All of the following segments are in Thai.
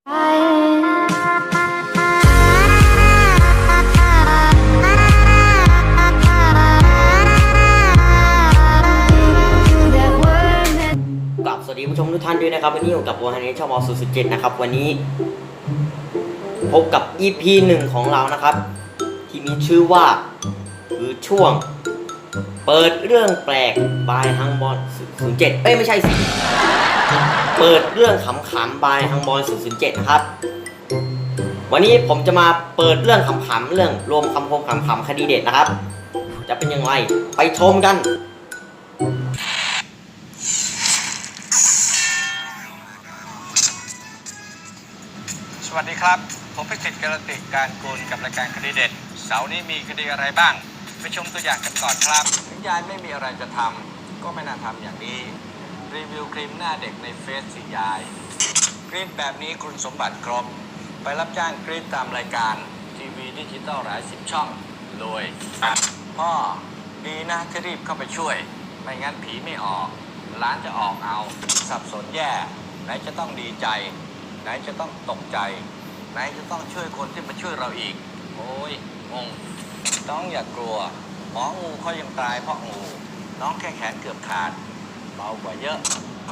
กับสวัสดีผู้ชมทุกท่านด้วยนะครับ วันนี้อยู่กับโอฮันนี่ชาวมอสุสุเจ็ดนะครับ วันนี้ พบกับ EP หนึ่งของเรานะครับ ที่มีชื่อว่าคือช่วง เปิดเรื่องแปลกบายฮังบอล007เอ้ยไม่ใช่สิ เปิดเรื่องขำๆบายฮังบอล007นะครับ วันนี้ผมจะมาเปิดเรื่องขำๆเรื่องรวมคำคมขำๆคดีเด็ดนะครับ จะเป็นยังไงไปชมกัน สวัสดีครับ ผมพิสิทธิ์การติการกูลกับรายการคดีเด็ด เสาร์นี้มีคดีอะไรบ้าง ไปชมตัวอย่างกันก่อนครับถึงยายไม่มีอะไรจะทำก็ไม่น่าทำอย่างนี้ รีวิวครีมหน้าเด็กในเฟซสิยายกรีดแบบนี้คุณสมบัติครบ ไปรับจ้างกรีดตามรายการทีวีดิจิตอลหลายสิบช่องรวยพ่อดีนะที่รีบเข้าไปช่วย ไม่งั้นผีไม่ออก ร้านจะออกเอา สับสนแย่ ไหนจะต้องดีใจ ไหนจะต้องตกใจ ไหนจะต้องช่วยคนที่มาช่วยเราอีก โอ้ยงงน้องอย่ากกลัวหมองูเขายังตายเพราะงู น้องแค่แขนเกือบขาด เบากว่าเยอะ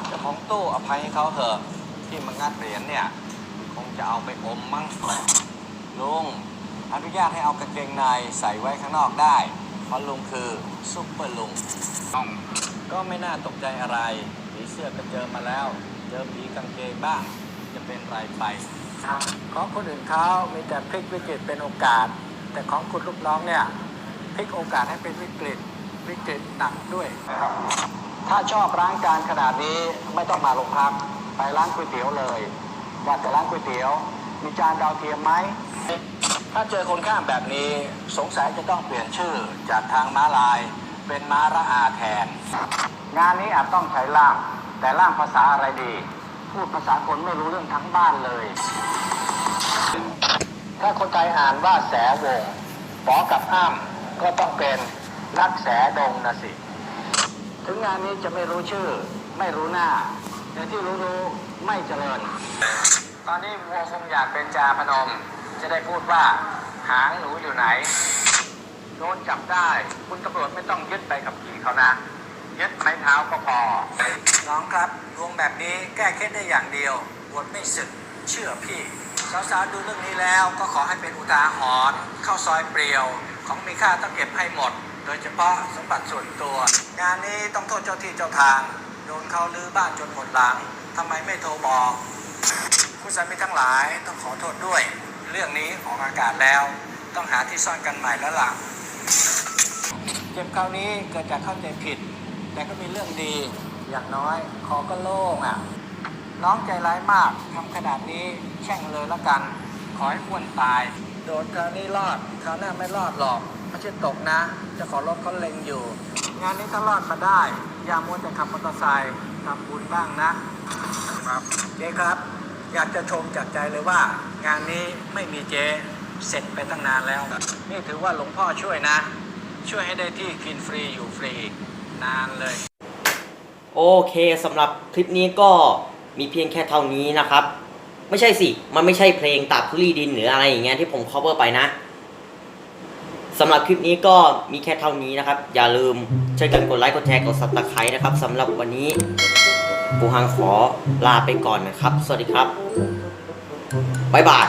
เจ้าของตู้อภัยให้เขาเถอะ ที่มางัดเหรียญเนี่ย คงจะเอาไปอมมั้งลุงอนุญาตให้เอากางเกงในใส่ไว้ข้างนอกได้ เพราะลุงคือซุปเปอร์ลุงก็ไม่น่าตกใจอะไรผีเสื้อก็เจอมาแล้ว เจอผีกางเกงบ้าง จะเป็นไรไปของคนอื่นเขามีแต่พลิกวิกฤตเป็นโอกาส แต่ของคุณลูกน้องเนี่ยพลิกโอกาสให้เป็นวิกฤตวิกฤตหนักด้วยนะครับ ถ้าชอบร้านการขนาดนี้ไม่ต้องมาโรงพักไปร้านก๋วยเตี๋ยวเลยว่าแต่ร้านก๋วยเตี๋ยว มีจานดาวเทียมไหมถ้าเจอคนข้ามแบบนี้สงสัยจะต้องเปลี่ยนชื่อจากทางม้าลาย เป็นม้าระอาแทน งานนี้อาจต้องใช้ล่ามแต่ล่ามภาษาอะไรดี พูดภาษาคนไม่รู้เรื่องทั้งบ้านเลย ถ้าคนไทยอ่านว่าแสวงปอกับอ้ำก็ต้องเป็นรักแสดงนะสิ ถึงงานนี้จะไม่รู้ชื่อ ไม่รู้หน้า แต่ที่รู้รู้ๆไม่เจริญ ตอนนี้วัวคงอยากเป็นจาพนม จะได้พูดว่า หางหนูอยู่ไหน โดนจับได้ คุณตำรวจไม่ต้องยึดไปกับขี่เขานะ ยึดไม้เท้าก็พอ น้องครับดวงแบบนี้แก้เคล็ดได้อย่างเดียวบวชไม่สึกเชื่อพี่ สาวๆดูเรื่องนี้แล้วก็ขอให้เป็นอุทาหรณ์เข้าซอยเปลี่ยว ของมีค่าต้องเก็บให้หมด โดยเฉพาะสมบัติส่วนตัว งานนี้ต้องโทษเจ้าที่เจ้าทาง โดนเขาลื้อบ้านจนหมดหลังทำไมไม่โทรบอก ผู้สามีทั้งหลายต้องขอโทษด้วย เรื่องนี้ออกอากาศแล้ว ต้องหาที่ซ่อนกันใหม่แล้วล่ะเจ็บคราวนี้เกิดจากเข้าใจผิด แต่ก็มีเรื่องดีอย่างน้อยคอก็โล่งอะน้องใจร้ายมากทำขนาดนี้แช่งเลยละกัน ขอให้อ้วนตาย โดนคราวนี้รอดคราวหน้าไม่รอดหรอกไม่ใช่ตกนะจะขอรถเขาเล็งอยู่ งานนี้ถ้ารอดมาได้ อย่ามัวแต่ขับมอเตอร์ไซค์ทำบุญบ้างนะครับเจ๊ครับ อยากจะชมจากใจเลยว่า งานนี้ไม่มีเจ๊เสร็จไปตั้งนานแล้ว นี่ถือว่าหลวงพ่อช่วยนะ ช่วยให้ได้ที่กินฟรีอยู่ฟรีอีกนานเลย โอเคสำหรับคลิปนี้ก็มีเพียงแค่เท่านี้นะครับ ไม่ใช่สิ มันไม่ใช่เพลงตับทุลีดินหรืออะไรอย่างเงี้ยที่ผม cover ไปนะสำหรับคลิปนี้ก็มีแค่เท่านี้นะครับ อย่าลืมช่วยกันกดไลค์กดแชร์กด subscribe นะครับสำหรับวันนี้ปูฮังขอลาไปก่อนนะครับ สวัสดีครับบ๊ายบาย